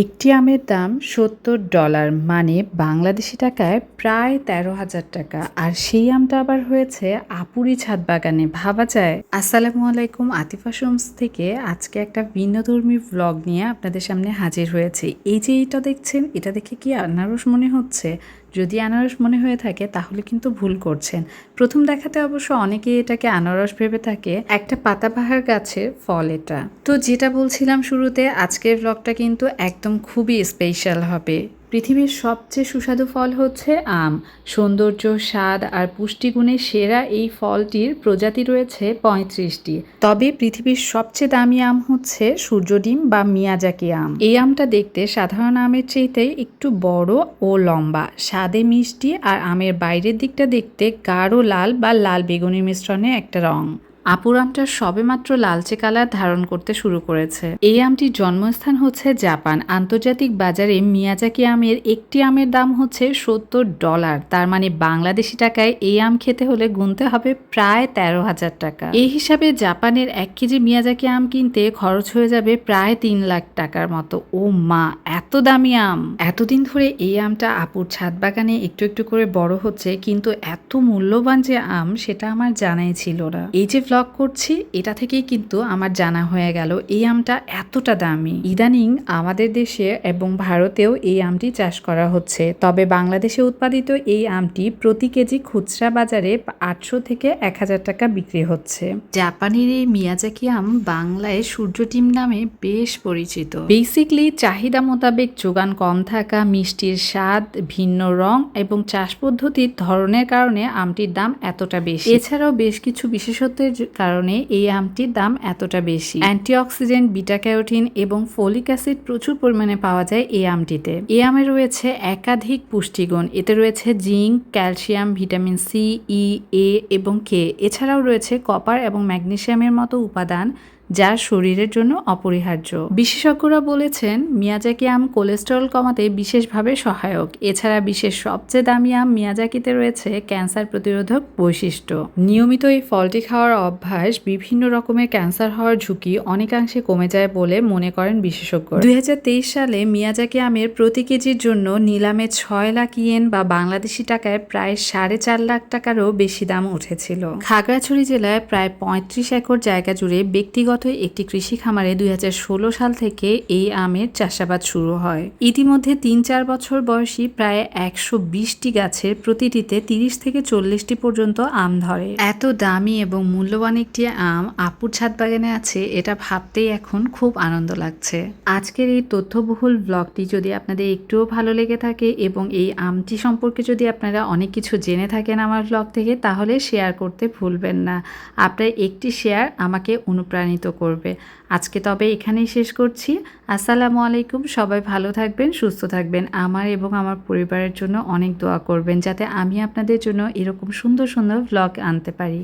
একটি আমের দাম সত্তর ডলার মানে বাংলাদেশি টাকায় প্রায় তেরো হাজার টাকা। আর সেই আমটা আবার হয়েছে আপুরি ছাদ বাগানে, ভাবা যায়। আসসালামু আলাইকুম, আতিফা সোমস থেকে আজকে একটা ভিন্নধর্মী ব্লগ নিয়ে আপনাদের সামনে হাজির হয়েছে। এই যে এটা দেখছেন, এটা দেখে কি আনারস মনে হচ্ছে? যদি আনারস মনে হয়ে থাকে, তাহলে কিন্তু ভুল করছেন। প্রথম দেখাতে অবশ্য অনেকেই এটাকে আনারস ভেবে থাকে, একটা পাতাবাহার গাছের ফল এটা। তো যেটা বলছিলাম শুরুতে, আজকের ব্লগটা কিন্তু একদম খুবই স্পেশাল হবে। পৃথিবীর সবচেয়ে সুস্বাদু ফল হচ্ছে আম। সৌন্দর্য, স্বাদ আর পুষ্টিগুণে সেরা এই ফলটির প্রজাতি রয়েছে পঁয়ত্রিশটি। তবে পৃথিবীর সবচেয়ে দামি আম হচ্ছে সূর্যডিম বা মিয়াজাকি আম। এই আমটা দেখতে সাধারণ আমের চাইতে একটু বড় ও লম্বা। স্বাদে মিষ্টি আর আমের বাইরের দিকটা দেখতে গাঢ় লাল বা লাল বেগুনি মিশ্রণে একটা রং। আপুর আমটা সবেমাত্র লালচে কালার ধারণ করতে শুরু করেছে। এই আমটির জন্মস্থান হচ্ছে জাপান। আন্তর্জাতিক বাজারে মিয়াজাকি আমের একটি আমের দাম হচ্ছে সত্তর ডলার। তার মানে বাংলাদেশি টাকায় এই আম খেতে হলে গুনতে হবে প্রায় তেরো হাজার টাকা। এই হিসাবে জাপানের এক কেজি মিয়াজাকি আম কিনতে খরচ হয়ে যাবে প্রায় তিন লাখ টাকার মতো। ও মা, এত দামি আম! এতদিন ধরে এই আমটা আপুর ছাদ বাগানে একটু একটু করে বড় হচ্ছে, কিন্তু এত মূল্যবান যে আম, সেটা আমার জানাই ছিল না। এই যে ব্লগ করছি এটা থেকেই কিন্তু আমার জানা হয়ে গেল এই আমটা এতটা দামি। ইদানিং আমাদের দেশে এবং ভারতেও এই আমটি চাষ করা হচ্ছে। তবে বাংলাদেশে উৎপাদিত এই আমটি প্রতি কেজি খুচরা বাজারে আটশো থেকে এক হাজার টাকা বিক্রি হচ্ছে। জাপানের এই মিয়াজাকি আম বাংলায় সূর্য টিম নামে বেশ পরিচিত। বেসিকলি চাহিদা মোতাবেক যোগান কম থাকা মিষ্টির স্বাদ ভিন্ন রং এবং চাষ পদ্ধতির ধরনের কারণে আমটির দাম এতটা বেশি। এছাড়াও বেশ কিছু বিশেষত্বের কারণে এই আমটির দাম এতটা বেশি। অ্যান্টিঅক্সিডেন্ট বিটা ক্যারোটিন এবং ফলিক অ্যাসিড প্রচুর পরিমাণে পাওয়া যায় এই আমটিতে। এই আমে রয়েছে একাধিক পুষ্টিগুণ। এতে রয়েছে zinc, calcium, vitamin C, E, A এবং কে। এছাড়াও রয়েছে কপার এবং ম্যাগনেশিয়ামের মতো উপাদান যা শরীরের জন্য অপরিহার্য। বিশেষজ্ঞরা বলেছেন, মিয়াজাকি আম কোলেস্টেরল কমাতে বিশেষভাবে সহায়ক। এছাড়া বিশেষ সবচেয়ে দামি আম মিয়াজাকিতে রয়েছে ক্যান্সার প্রতিরোধক বৈশিষ্ট্য। নিয়মিত এই ফলটি খাওয়ার অভ্যাস বিভিন্ন রকমের ক্যান্সার হওয়ার ঝুঁকি অনেকাংশে কমে যায় বলে মনে করেন বিশেষজ্ঞ দুই হাজার তেইশ সালে মিয়াজাকি আমের প্রতি কেজির জন্য নিলামে ছয় লাখ ইয়েন বা বাংলাদেশি টাকায় প্রায় সাড়ে চার লাখ টাকারও বেশি দাম উঠেছিল। খাগড়াছড়ি জেলায় প্রায় পঁয়ত্রিশ একর জায়গা জুড়ে ব্যক্তিগত একটি কৃষি খামারে দুই হাজার ষোলো সাল থেকে এই আমের চাষাবাদ শুরু হয়। ইতিমধ্যে তিন চার বছর বয়সী প্রায় একশো বিশটি গাছের প্রতিটিতে তিরিশ থেকে চল্লিশটি পর্যন্ত আম ধরে। এত দামি এবং মূল্যবান একটি আম আপুর ছাদ বাগানে আছে, এটা ভাবতেই এখন খুব আনন্দ লাগছে। আজকের এই তথ্যবহুল ব্লগটি যদি আপনাদের একটুও ভালো লেগে থাকে এবং এই আমটি সম্পর্কে যদি আপনারা অনেক কিছু জেনে থাকেন আমার ব্লগ থেকে, তাহলে শেয়ার করতে ভুলবেন না। আপনার একটি শেয়ার আমাকে অনুপ্রাণিত করবে। আজকে তবে এখানেই শেষ করছি। আসসালামু আলাইকুম। সবাই ভালো থাকবেন, সুস্থ থাকবেন। আমার এবং আমার পরিবারের জন্য অনেক দোয়া করবেন, যাতে আমি আপনাদের জন্য এরকম সুন্দর সুন্দর ব্লগ আনতে পারি।